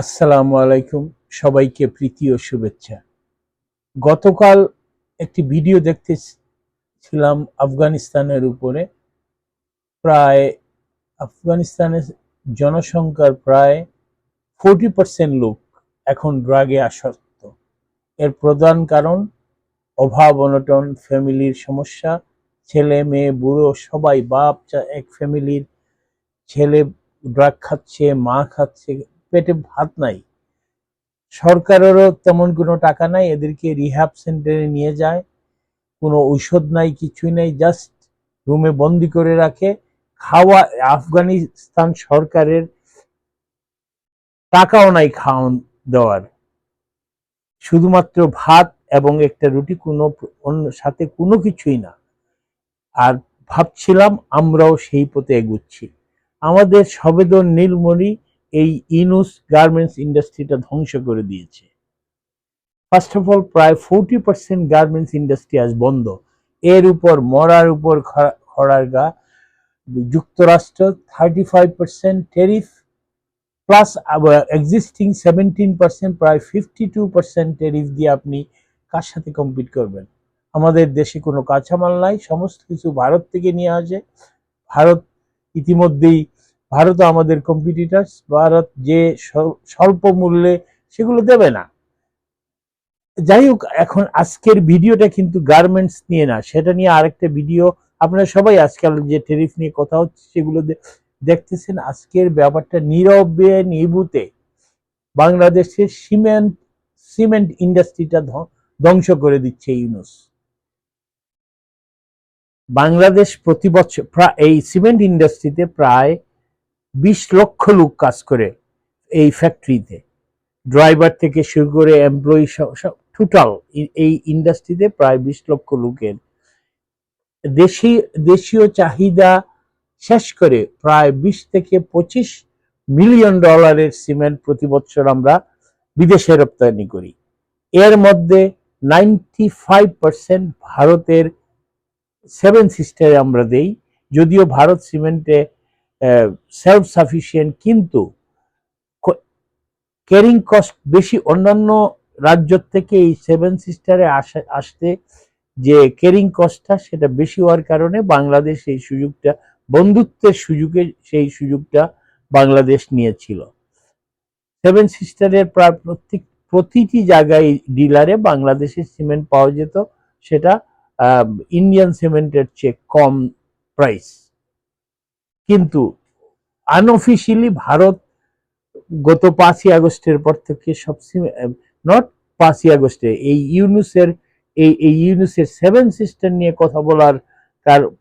আসসালামু আলাইকুম, সবাইকে প্রীতি ও শুভেচ্ছা। গতকাল একটি ভিডিও দেখতেছিলাম আফগানিস্তানের উপরে। প্রায় আফগানিস্তানের জনসংখ্যার প্রায় ফোরটি পার্সেন্ট লোক এখন ড্রাগে আসক্ত। এর প্রধান কারণ, অভাব, অনটন, ফ্যামিলির সমস্যা, ছেলে, মেয়ে, বুড়ো, সবাই বাপ, এক ফ্যামিলির ছেলে ড্রাগ খাচ্ছে, মা খাচ্ছে পেটে ভাত নাই। সরকারেরও তেমন কোনো টাকা নাই, এদেরকে রিহ্যাব সেন্টারে নিয়ে যায়। কোনো ঔষধ নাই, কিছুই নাই জাস্ট রুমে বন্দি করে রাখে। খাওয়া, আফগানিস্তান সরকারের টাকাও নাই খাওয়ান দেওয়ার। শুধুমাত্র ভাত এবং একটা রুটি কোনো অন্য সাথে কোনো কিছুই না। আর ভাবছিলাম আমরাও সেই পথে এগুচ্ছি। আমাদের সবেদন নীলমণি এই ইনুস গার্মেন্টস ইন্ডাস্ট্রিটা ধ্বংস করে দিয়েছে। ফার্স্ট অফ অল প্রায় ফোরটি পার্সেন্ট গার্মেন্টস ইন্ডাস্ট্রি আজ বন্ধ। এর উপর, মরার উপর খ- খড়ার গা, যুক্তরাষ্ট্র thirty five percent tariff plus existing seventeen percent প্রায় ফিফটি টু পার্সেন্ট টেরিফ দিয়ে আপনি কার সাথে কম্পিট করবেন? আমাদের দেশে কোনো কাঁচামাল নাই, সমস্ত কিছু ভারত থেকে নিয়ে আসে। ভারত ইতিমধ্যেই ভারতও আমাদের কম্পিটিটার্স ভারত যে স্বল্প মূল্যে সেগুলো দেবে না। যাই হোক, এখন আজকের ভিডিওটা কিন্তু গার্মেন্টস নিয়ে না, সেটা নিয়ে আরেকটা ভিডিও আপনারা সবাই আজকাল যে টেরিফ নিয়ে কথা হচ্ছে, সেগুলো দেখতেছেন আজকের ব্যাপারটা নীরবে নিভূতে বাংলাদেশের সিমেন্ট সিমেন্ট ইন্ডাস্ট্রিটা ধ্বংস করে দিচ্ছে ইউনুস। বাংলাদেশ প্রতি বছর এই সিমেন্ট ইন্ডাস্ট্রিতে প্রায় বিশ লক্ষ লোক কাজ করে এই ফ্যাক্টরিতে ড্রাইভার থেকে শুরু করে এমপ্লয়ি সব টোটাল এই ইন্ডাস্ট্রিতে প্রায় বিশ লক্ষ লোকের। দেশি, দেশীয় চাহিদা শেষ করে প্রায় বিশ থেকে পঁচিশ মিলিয়ন ডলারের সিমেন্ট প্রতি বছর আমরা বিদেশে রপ্তানি করি। এর মধ্যে নাইনটি ফাইভ পার্সেন্ট ভারতের সেভেন সিস্টারে আমরা দেই, যদিও ভারত সিমেন্টে সেলফ সাফিসিয়েন্ট কিন্তু ক্যারিং কস্ট বেশি অন্যান্য রাজ্য থেকে এই সেভেন সিস্টারে আসতে যে ক্যারিং কস্টটা সেটা বেশি হওয়ার কারণে বাংলাদেশ এই সুযোগটা, বন্ধুত্বের সুযোগে সেই সুযোগটা বাংলাদেশ নিয়েছিল। সেভেন সিস্টারের প্রায় প্রত্যেক, প্রতিটি জায়গায় ডিলারে বাংলাদেশের সিমেন্ট পাওয়া যেত, সেটা ইন্ডিয়ান সিমেন্টের চেয়ে কম প্রাইস কিন্তু আনঅফিসিয়ালি ভারত গত পাঁচই আগস্টের পর থেকে সব নট পাঁচই আগস্টে, এই ইউনুসের, এই এই ইউনুসের সেভেন সিস্টার নিয়ে কথা বলার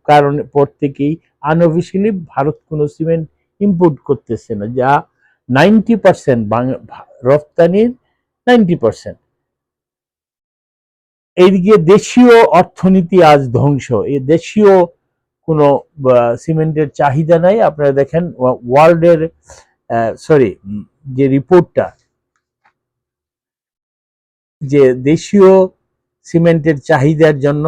কারণে পর থেকেই আনঅফিসিয়ালি ভারত কোনো সিমেন্ট ইম্পোর্ট করতেছে না, যা নাইনটি পার্সেন্ট রপ্তানির নাইনটি পার্সেন্ট এইদিকে দেশীয় অর্থনীতি আজ ধ্বংস, এই দেশীয় কোনো সিমেন্টের চাহিদা নাই। আপনারা দেখেন ওয়ার্ল্ডের সরি যে রিপোর্টটা, যে দেশীয় সিমেন্টের চাহিদার জন্য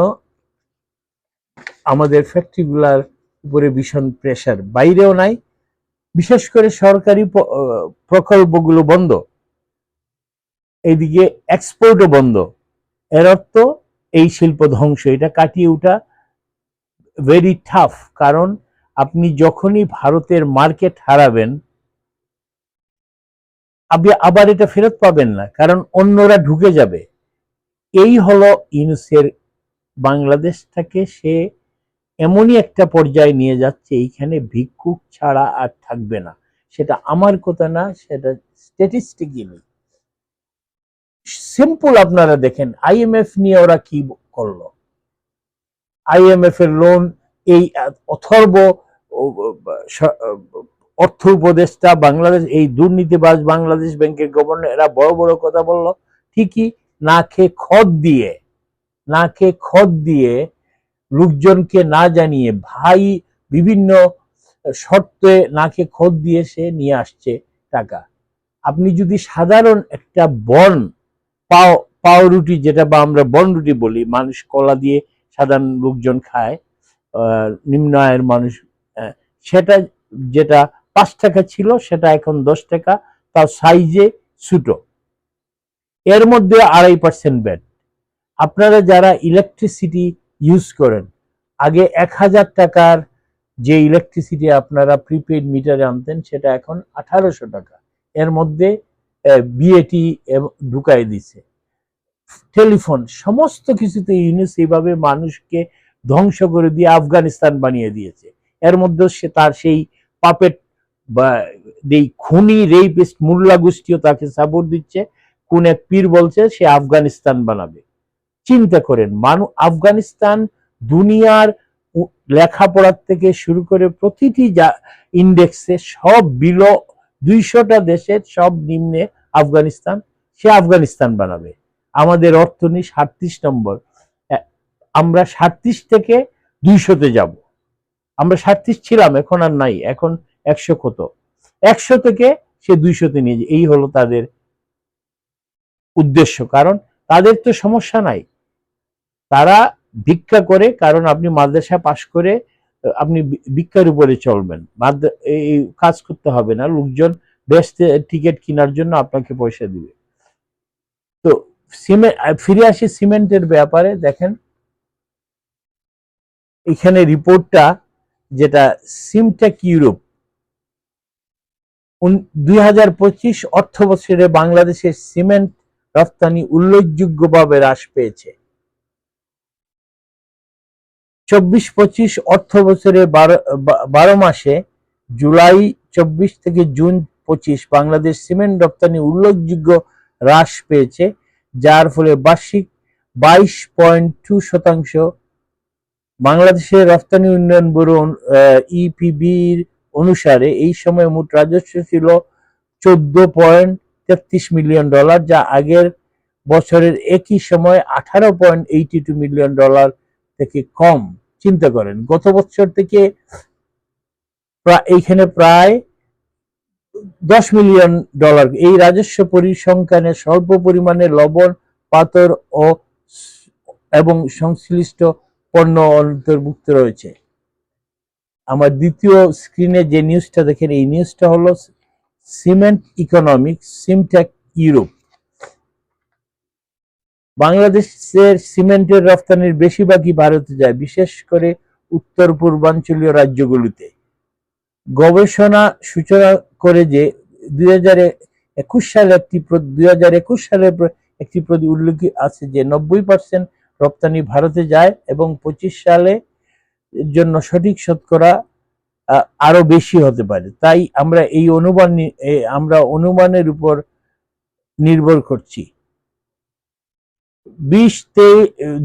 আমাদের ফ্যাক্টরিগুলার উপরে ভীষণ প্রেশার। বাইরেও নাই, বিশেষ করে সরকারি প্রকল্পগুলো বন্ধ। এইদিকে এক্সপোর্টও বন্ধ। এর অর্থ এই শিল্প ধ্বংস। এটা কাটিয়ে ওঠা ভেরি টাফ কারণ আপনি যখনই ভারতের মার্কেট হারাবেন, আপনি আবার এটা ফেরত পাবেন না, কারণ অন্যরা ঢুকে যাবে। এই হলো ইউনুসের বাংলাদেশটাকে সে এমনই একটা পর্যায়ে নিয়ে যাচ্ছে, এইখানে ভিক্ষুক ছাড়া আর থাকবে না। সেটা আমার কথা না, সেটা স্ট্যাটিস্টিক্যালি সিম্পল আপনারা দেখেন আইএমএফ নিয়ে ওরা কি করল? আইএমএফ এর লোন এই অথর্ব অর্থ উপদেষ্টা বাংলাদেশ, এই দুর্নীতিবাজ বাংলাদেশ ব্যাংকের গভর্নর এরা বড় বড় কথা বলল। ঠিকই না খেয়ে খদ দিয়ে, না খেয়ে খদ দিয়ে লোকজনকে না জানিয়ে ভাই বিভিন্ন শর্তে না খেয়ে খোদ দিয়ে সে নিয়ে আসছে টাকা। আপনি যদি সাধারণ একটা বন, পাও, পাউরুটি, যেটা বা আমরা বন রুটি বলি, মানুষ কলা দিয়ে সাধারণ লোকজন খায় নিম্ন আয়ের মানুষ সেটা যেটা পাঁচ টাকা ছিল, সেটা এখন দশ টাকা, তার সাইজে ছোটো। এর মধ্যে আড়াই পার্সেন্ট ব্যাট আপনারা যারা ইলেকট্রিসিটি ইউজ করেন, আগে এক হাজার টাকার যে ইলেকট্রিসিটি আপনারা প্রিপেড মিটারে আনতেন, সেটা এখন আঠারোশো টাকা। এর মধ্যে বিএটি ঢুকাই দিছে। টেলিফোন, সমস্ত কিছুতে ইউনিস এইভাবে মানুষকে ধ্বংস করে দিয়ে আফগানিস্তান বানিয়ে দিয়েছে। এর মধ্যে সে তার সেই পাপেট বা এই খুনি রেপিস্ট মোল্লা গোষ্ঠীও তাকে সাপোর্ট দিচ্ছে। কোন এক পীর বলছে, সে আফগানিস্তান বানাবে। চিন্তা করেন, মানু, আফগানিস্তান দুনিয়ার লেখাপড়ার থেকে শুরু করে প্রতিটি যা ইন্ডেক্সে সব বিলো দুইশোটা দেশের সব নিম্নে আফগানিস্তান, সে আফগানিস্তান বানাবে। আমাদের অর্থনীতি সাতত্রিশ নম্বর। আমরা সাতত্রিশ থেকে দুইশোতে যাব। আমরা সাতত্রিশ ছিলাম, এখন আর নাই, এখন একশো কত? একশো থেকে সে দুইশোতে নিয়ে। এই হলো তাদের উদ্দেশ্য। কারণ তাদের তো সমস্যা নাই। তারা ভিক্ষা করে, কারণ আপনি মাদ্রাসা পাশ করে আপনি ভিক্ষার উপরে চলবেন। মাদ্রা- এই কাজ করতে হবে না। লোকজন বেস্ট টিকিট কেনার জন্য আপনাকে পয়সা দিবে। ফিরে আসি সিমেন্টের ব্যাপারে, দেখেন। এখানে রিপোর্টটা, যেটা সিমটেক ইউরোপ। দুই হাজার পঁচিশ অর্থ বছরে বাংলাদেশের সিমেন্ট রপ্তানি উল্লেখযোগ্যভাবে হ্রাস পেয়েছে। চব্বিশ পঁচিশ অর্থ বছরে বারো মাসে, জুলাই চব্বিশ থেকে জুন পঁচিশ বাংলাদেশ সিমেন্ট রপ্তানি উল্লেখযোগ্য হ্রাস পেয়েছে। যার ফলে বার্ষিক বাইশ পয়েন্ট টু শতাংশ বাংলাদেশের রপ্তানি উন্নয়ন ব্যুরো ইপিবির অনুসারে এই সময় মোট রাজস্ব ছিল চোদ্দ পয়েন্ট তেত্রিশ মিলিয়ন ডলার, যা আগের বছরের একই সময় আঠারো point eighty two million dollar থেকে কম। চিন্তা করেন, গত বছর থেকে এইখানে প্রায় দশ মিলিয়ন ডলার। এই রাজস্ব পরিসংখ্যানে স্বল্প পরিমাণে লবণ, পাথর ও এবং সংশ্লিষ্ট পণ্য অন্তর্ভুক্ত রয়েছে। আমার দ্বিতীয় স্ক্রিনে যে নিউজটা দেখেন, এই নিউজটা হলো সিমেন্ট ইকোনমিক্স, সিমটেক ইউরোপ। বাংলাদেশের সিমেন্টের রপ্তানির বেশিরভাগই ভারতে যায়, বিশেষ করে উত্তর পূর্বাঞ্চলীয় রাজ্যগুলিতে। গবেষণা সূচনা করে যে দুই হাজার একুশ সালে একটি দুই হাজার একুশ সালে একটি প্রতি উল্লেখ আছে যে নব্বই পার্সেন্ট রপ্তানি ভারতে যায় এবং পঁচিশ সালে জন্য সঠিক শতকরা আরও বেশি হতে পারে। তাই আমরা এই অনুমান আমরা অনুমানের উপর নির্ভর করছি। বিশ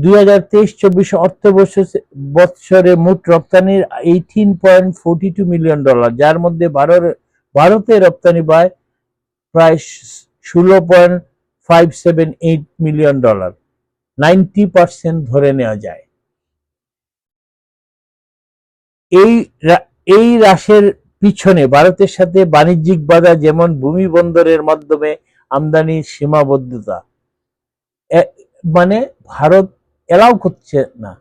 দুই হাজার তেইশ চব্বিশ অর্থ বৎসরে মোট রপ্তানির eighteen point forty two million dollar যার মধ্যে ভারত ভারতে রপ্তানি পায় প্রায় ষোলো point five seven eight million dollar, ninety percent ধরে নেওয়া যায়। এই এই হ্রাসের পিছনে ভারতের সাথে বাণিজ্যিক বাধা যেমন ভূমি বন্দরের মাধ্যমে আমদানির সীমাবদ্ধতা মানে ভারত এলাও করছে না।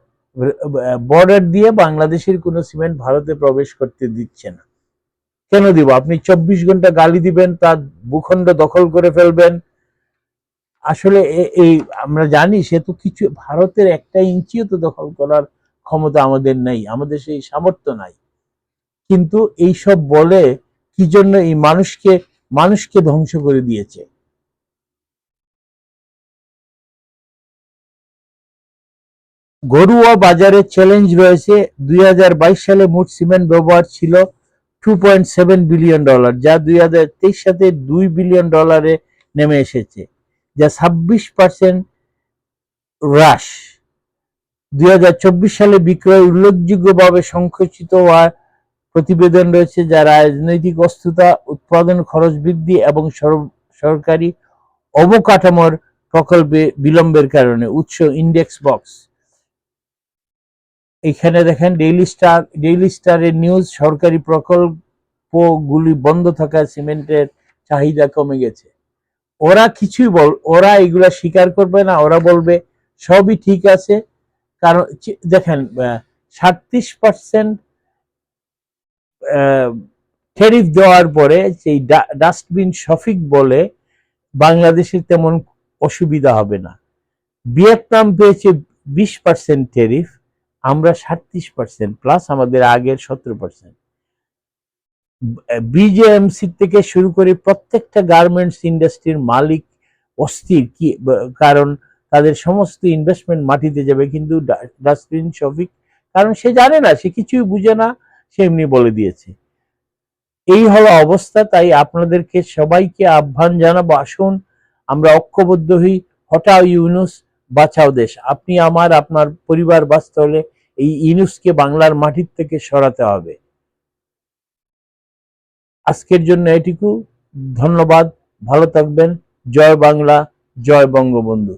বর্ডার দিয়ে বাংলাদেশের কোনো সিমেন্ট ভারতে প্রবেশ করতে দিচ্ছে না। কেন দিব? আপনি চব্বিশ ঘণ্টা গালি দিবেন, তার ভূখণ্ড দখল করে ফেলবেন। আসলে এই আমরা জানি সে তো কিছু, ভারতের একটা ইঞ্চিও তো দখল করার ক্ষমতা আমাদের নেই, আমাদের সেই সামর্থ্য নাই। কিন্তু এই সব বলে কি জন্য এই মানুষকে মানুষকে ধ্বংস করে দিয়েছে? ঘরোয়া বাজারে চ্যালেঞ্জ রয়েছে। দুই হাজার বাইশ সালে মোট সিমেন্ট ব্যবহার ছিল two point seven billion dollar যা দুই হাজার তেইশ সালে দুই বিলিয়ন ডলারে নেমে এসেছে, যা ছাব্বিশ পার্সেন্ট হ্রাস। দুই হাজার চব্বিশ সালে বিক্রয় উল্লেখযোগ্যভাবে সংকুচিত হওয়ার প্রতিবেদন রয়েছে, যা রাজনৈতিক অস্থিরতা, উৎপাদন খরচ বৃদ্ধি এবং সর- সরকারি অবকাঠামোর প্রকল্পে বিলম্বের কারণে। উৎস ইন্ডেক্স বক্স এখানে দেখেন ডেইলি স্টার ডেইলি স্টারের নিউজ সরকারি প্রকল্পগুলি বন্ধ থাকায় সিমেন্টের চাহিদা কমে গেছে। ওরা কিছুই বল, ওরা এগুলা স্বীকার করবে না, ওরা বলবে সবই ঠিক আছে। কারণ দেখেন সাতত্রিশ পার্সেন্ট ট্যারিফ দেওয়ার পরে সেই ডাস্টবিন শফিক বলে বাংলাদেশের তেমন অসুবিধা হবে না। ভিয়েতনাম পেয়েছে বিশ পার্সেন্ট ট্যারিফ আমরা সাতত্রিশ পার্সেন্ট প্লাস আমাদের আগের সতেরো পার্সেন্ট বিজেএমসি থেকে শুরু করে প্রত্যেকটা গার্মেন্টস ইন্ডাস্ট্রির মালিক অস্থির কি, কারণ তাদের সমস্ত ইনভেস্টমেন্ট মাটিতে যাবে, কিন্তু ডাস্টবিন শফিক কারণ সে জানে না, সে কিছুই বুঝে না, সে এমনি বলে দিয়েছে। এই হলো অবস্থা, তাই আপনাদেরকে সবাইকে আহ্বান জানাব, আসুন, আমরা ঐক্যবদ্ধ হই। হঠাৎ ইউনুস বাঁচাও দেশ। আপনি আমার, আপনার পরিবার বাঁচতে হলে এই ইনুসকে বাংলার মাটির থেকে সরাতে হবে। আজকের জন্য এটুকু। ধন্যবাদ। ভালো থাকবেন। জয় বাংলা, জয় বঙ্গবন্ধু।